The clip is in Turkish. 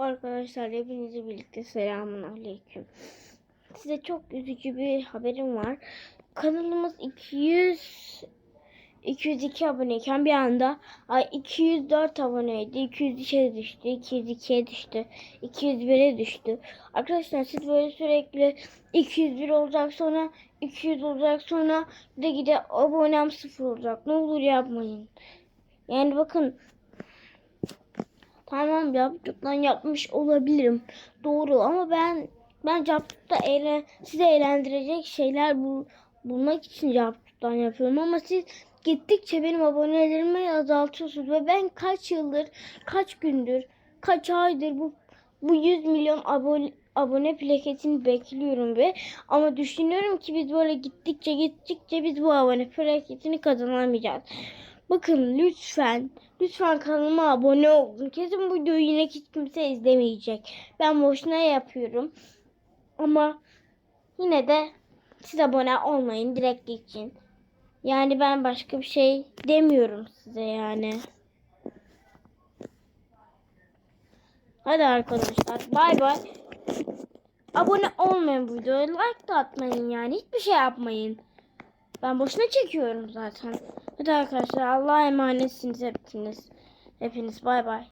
Arkadaşlar hepinize birlikte selamun aleyküm. Size çok üzücü bir haberim var. Kanalımız 200 202 aboneyken bir anda ay 204 aboneydi. 203'e düştü, 202'ye düştü, 201'e düştü. Arkadaşlar siz böyle sürekli 201 olacak sonra 200 olacak sonra gide gide abonem sıfır olacak. Ne olur yapmayın. Yani bakın Tamam yaptıktan yapmış olabilirim. Doğru ama ben ben yaptıkta eğlen, sizi eğlendirecek şeyler bul, bulmak için yaptıktan yapıyorum ama siz gittikçe benim abonelerimi azaltıyorsunuz ve ben kaç yıldır, kaç gündür, kaç aydır bu bu 100 milyon abone abone plaketini bekliyorum ve ama düşünüyorum ki biz böyle gittikçe gittikçe biz bu abone plaketini kazanamayacağız. Bakın lütfen lütfen kanalıma abone olun. Kesin bu videoyu yine hiç kimse izlemeyecek. Ben boşuna yapıyorum. Ama yine de siz abone olmayın direkt geçin. Yani ben başka bir şey demiyorum size yani. Hadi arkadaşlar bay bay. Abone olmayın videoya. Like da atmayın yani. Hiçbir şey yapmayın. Ben boşuna çekiyorum zaten. Hadi arkadaşlar Allah'a emanetsiniz hepiniz. Hepiniz bay bay.